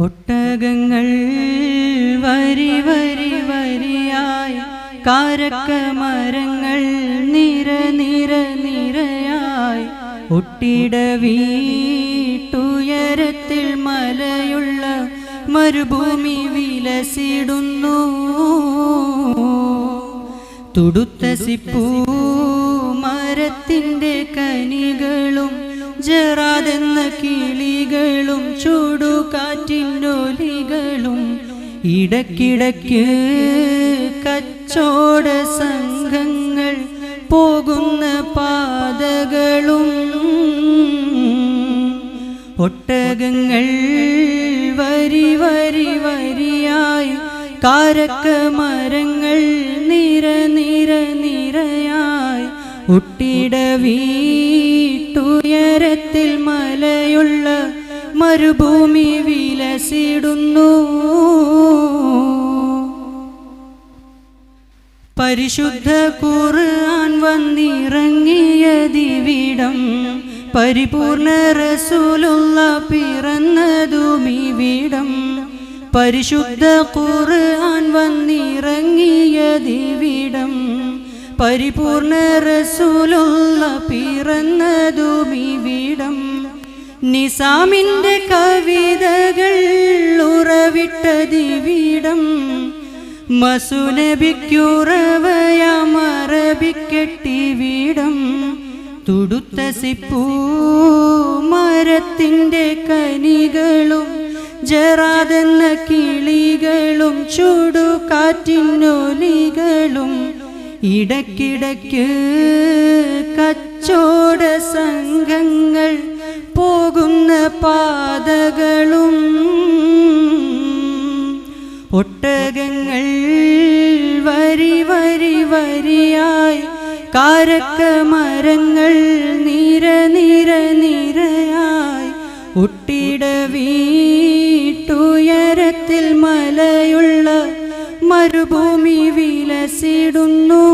ഒട്ടകങ്ങൾ വരി വരി വരിയായി കാരക്ക മരങ്ങൾ നിര നിര നിരയായി. ഒട്ടിട വീട്ടുയരത്തിൽ മലയുള്ള മരുഭൂമി വിലസിടുന്നു. തുടുത്ത സിപ്പൂ മരത്തിന്റെ കനികളും ജറാതെന്ന കിളികളും ചൂടുകാറ്റിന്റൊലികളും ഇടക്കിടയ്ക്ക് കച്ചോട സംഘങ്ങൾ പോകുന്ന പാതകളും ഒട്ടകങ്ങൾ വരി വരി വരിയായി കാരക്ക മരങ്ങൾ നിര നിര നിരയായി ഒട്ടിട വീട്ടുയരത്തിൽ മലയുള്ള മരുഭൂമി വിലസിടുന്നു. പരിശുദ്ധ കുറാൻ വന്നിറങ്ങിയ ദിവിടം പരിപൂർണ റസൂലുള്ള പിറന്നതുമിവിടം പരിശുദ്ധ കുറാൻ വന്നിറങ്ങിയ ദിവിടം പരിപൂർണ റസൂലുള്ള പിറന്നതുമിവിടം നിസാമിന്റെ കവിതകൾ ഉറവിട്ട ദിവിടം മസുനബിക്കുറവയമറബിക്കെട്ടിവിടം. തുടുത്ത സിപ്പൂ മരത്തിന്റെ കനികളും ജറാതെന്ന കിളികളും ചുടുകാറ്റിനൊലികളും ഇടക്കിടയ്ക്ക് കച്ചോട സംഘങ്ങൾ പോകുന്ന പാതകളും ഒട്ടകങ്ങൾ വരി വരി വരിയായി കാരക്ക മരങ്ങൾ നിര നിര നിരയായി ഒട്ടിട മരുഭൂമി വിലസിടുന്നു.